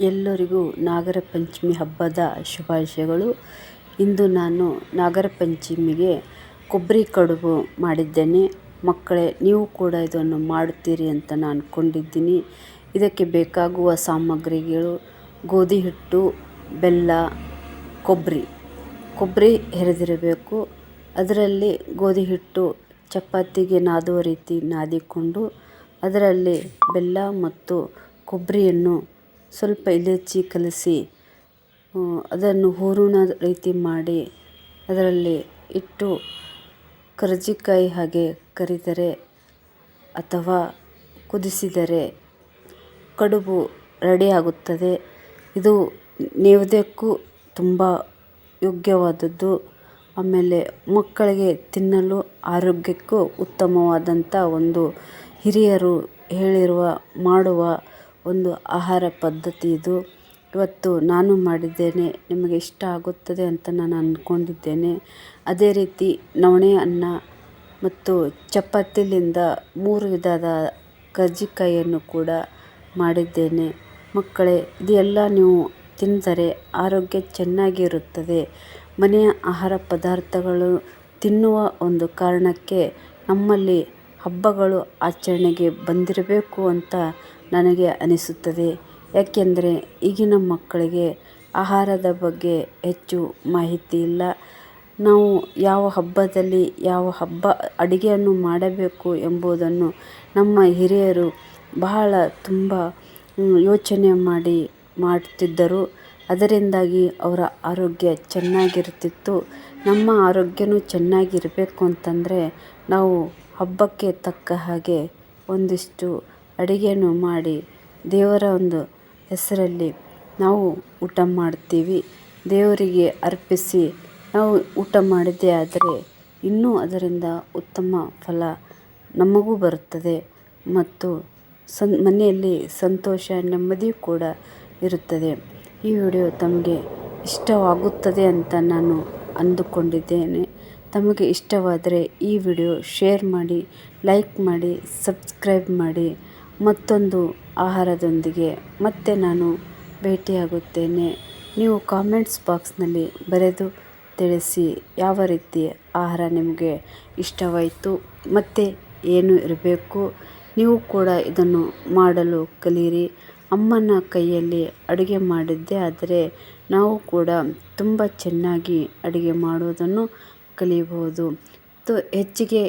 ಎಲ್ಲರಿಗೂ ನಾಗರ ಪಂಚಮಿ ಹಬ್ಬದ ಶುಭಾಶಯಗಳು. ಇಂದು ನಾನು ನಾಗರ ಪಂಚಮಿಗೆ ಕೊಬ್ಬರಿ ಕಡುಬು ಮಾಡಿದ್ದೇನೆ. ಮಕ್ಕಳೇ, ನೀವು ಕೂಡ ಇದನ್ನು ಮಾಡುತ್ತೀರಿ ಅಂತ ನಾನು ಅಂದ್ಕೊಂಡಿದ್ದೀನಿ ಇದಕ್ಕೆ ಬೇಕಾಗುವ ಸಾಮಗ್ರಿಗಳು ಗೋಧಿ ಹಿಟ್ಟು, ಬೆಲ್ಲ, ಕೊಬ್ಬರಿ. ಕೊಬ್ಬರಿ ಹೆರೆದಿರಬೇಕು ಅದರಲ್ಲಿ ಗೋಧಿ ಹಿಟ್ಟು ಚಪಾತಿಗೆ ನಾದುವ ರೀತಿ ನಾದಿಕೊಂಡು, ಅದರಲ್ಲಿ ಬೆಲ್ಲ ಮತ್ತು ಕೊಬ್ಬರಿಯನ್ನು ಸ್ವಲ್ಪ ಇಲೈಚಿ ಕಲಸಿ ಅದನ್ನು ಹೂರಣ ರೀತಿ ಮಾಡಿ ಅದರಲ್ಲಿ ಇಟ್ಟು ಕರ್ಜಿಕಾಯಿ ಹಾಗೆ ಕರಿದರೆ ಅಥವಾ ಕುದಿಸಿದರೆ ಕಡುಬು ರೆಡಿಯಾಗುತ್ತದೆ ಇದು ನೈವೇದ್ಯಕ್ಕೂ ತುಂಬ ಯೋಗ್ಯವಾದದ್ದು. ಆಮೇಲೆ ಮಕ್ಕಳಿಗೆ ತಿನ್ನಲು ಆರೋಗ್ಯಕ್ಕೂ ಉತ್ತಮವಾದಂಥ ಒಂದು ಹಿರಿಯರು ಹೇಳಿರುವ, ಮಾಡುವ ಒಂದು ಆಹಾರ ಪದ್ಧತಿ ಇದು. ಇವತ್ತು ನಾನು ಮಾಡಿದ್ದೇನೆ, ನಿಮಗೆ ಇಷ್ಟ ಆಗುತ್ತದೆ ಅಂತ ನಾನು ಅಂದ್ಕೊಂಡಿದ್ದೇನೆ ಅದೇ ರೀತಿ ನವಣೆ ಅನ್ನ ಮತ್ತು ಚಪಾತಿಲಿಂದ ಮೂರು ವಿಧದ ಕರ್ಜಿಕಾಯಿಯನ್ನು ಕೂಡ ಮಾಡಿದ್ದೇನೆ. ಮಕ್ಕಳೇ, ಇದೆಲ್ಲ ನೀವು ತಿಂದರೆ ಆರೋಗ್ಯ ಚೆನ್ನಾಗಿರುತ್ತದೆ. ಮನೆಯ ಆಹಾರ ಪದಾರ್ಥಗಳು ತಿನ್ನುವ ಒಂದು ಕಾರಣಕ್ಕೆ ನಮ್ಮಲ್ಲಿ ಹಬ್ಬಗಳು ಆಚರಣೆಗೆ ಬಂದಿರಬೇಕು ಅಂತ ನನಗೆ ಅನಿಸುತ್ತದೆ. ಯಾಕೆಂದರೆ ಈಗಿನ ಮಕ್ಕಳಿಗೆ ಆಹಾರದ ಬಗ್ಗೆ ಹೆಚ್ಚು ಮಾಹಿತಿ ಇಲ್ಲ. ನಾವು ಯಾವ ಹಬ್ಬದಲ್ಲಿ ಯಾವ ಹಬ್ಬ ಅಡುಗೆಯನ್ನು ಮಾಡಬೇಕು ಎಂಬುದನ್ನು ನಮ್ಮ ಹಿರಿಯರು ಬಹಳ ತುಂಬ ಯೋಚನೆ ಮಾಡಿ ಮಾಡುತ್ತಿದ್ದರು ಅದರಿಂದಾಗಿ ಅವರ ಆರೋಗ್ಯ ಚೆನ್ನಾಗಿರುತ್ತಿತ್ತು ನಮ್ಮ ಆರೋಗ್ಯನೂ ಚೆನ್ನಾಗಿರಬೇಕು ಅಂತಂದರೆ ನಾವು ಹಬ್ಬಕ್ಕೆ ತಕ್ಕ ಹಾಗೆ ಒಂದಿಷ್ಟು ಅಡುಗೆಯನ್ನು ಮಾಡಿ ದೇವರ ಒಂದು ಹೆಸರಲ್ಲಿ ನಾವು ಊಟ ಮಾಡ್ತೀವಿ. ದೇವರಿಗೆ ಅರ್ಪಿಸಿ ನಾವು ಊಟ ಮಾಡಿದ್ದೇ ಆದರೆ ಇನ್ನೂ ಅದರಿಂದ ಉತ್ತಮ ಫಲ ನಮಗೂ ಬರುತ್ತದೆ ಮತ್ತು ಸನ್ ಮನೆಯಲ್ಲಿ ಸಂತೋಷ, ನೆಮ್ಮದಿ ಕೂಡ ಇರುತ್ತದೆ. ಈ ವಿಡಿಯೋ ತಮಗೆ ಇಷ್ಟವಾಗುತ್ತದೆ ಅಂತ ನಾನು ಅಂದುಕೊಂಡಿದ್ದೇನೆ. ತಮಗೆ ಇಷ್ಟವಾದರೆ ಈ ವಿಡಿಯೋ ಶೇರ್ ಮಾಡಿ, ಲೈಕ್ ಮಾಡಿ, ಸಬ್ಸ್ಕ್ರೈಬ್ ಮಾಡಿ. ಮತ್ತೊಂದು ಆಹಾರದೊಂದಿಗೆ ಮತ್ತೆ ನಾನು ಭೇಟಿಯಾಗುತ್ತೇನೆ. ನೀವು ಕಾಮೆಂಟ್ಸ್ ಬಾಕ್ಸ್ನಲ್ಲಿ ಬರೆದು ತಿಳಿಸಿ ಯಾವ ರೀತಿ ಆಹಾರ ನಿಮಗೆ ಇಷ್ಟವಾಯಿತು, ಮತ್ತು ಏನು ಇರಬೇಕು. ನೀವು ಕೂಡ ಇದನ್ನು ಮಾಡಲು ಕಲಿಯಿರಿ. ಅಮ್ಮನ ಕೈಯಲ್ಲಿ ಅಡುಗೆ ಮಾಡಿದ್ದೆ ಆದರೆ ನಾವು ಕೂಡ ತುಂಬ ಚೆನ್ನಾಗಿ ಅಡುಗೆ ಮಾಡುವುದನ್ನು ಕಲಿಯಬಹುದು. ಹೆಚ್ಚಿಗೆ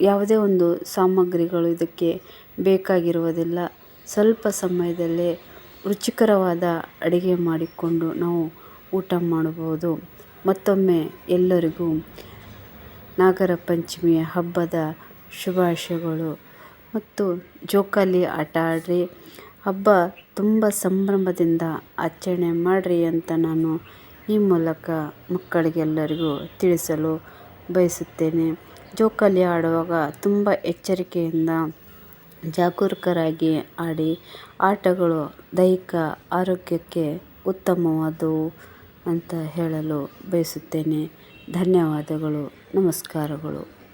ಯಾವುದೇ ಒಂದು ಸಾಮಗ್ರಿಗಳು ಇದಕ್ಕೆ ಬೇಕಾಗಿರುವುದಿಲ್ಲ. ಸ್ವಲ್ಪ ಸಮಯದಲ್ಲೇ ರುಚಿಕರವಾದ ಅಡುಗೆ ಮಾಡಿಕೊಂಡು ನಾವು ಊಟ ಮಾಡಬಹುದು. ಮತ್ತೊಮ್ಮೆ ಎಲ್ಲರಿಗೂ ನಾಗರ ಪಂಚಮಿಯ ಹಬ್ಬದ ಶುಭಾಶಯಗಳು. ಮತ್ತು ಜೋಕಾಲಿ ಆಟ ಆಡಿರಿ. ಹಬ್ಬ ತುಂಬ ಸಂಭ್ರಮದಿಂದ ಆಚರಣೆ ಮಾಡಿರಿ ಅಂತ ನಾನು ಈ ಮೂಲಕ ಮಕ್ಕಳಿಗೆಲ್ಲರಿಗೂ ತಿಳಿಸಲು ಬಯಸುತ್ತೇನೆ. ಜೋಕಾಲಿ ಆಡುವಾಗ ತುಂಬ ಎಚ್ಚರಿಕೆಯಿಂದ ಜಾಗರೂಕರಾಗಿ ಆಡಿ ಆಟಗಳು ದೈಹಿಕ ಆರೋಗ್ಯಕ್ಕೆ ಉತ್ತಮವಾದವು ಅಂತ ಹೇಳಲು ಬಯಸುತ್ತೇನೆ. ಧನ್ಯವಾದಗಳು. ನಮಸ್ಕಾರಗಳು.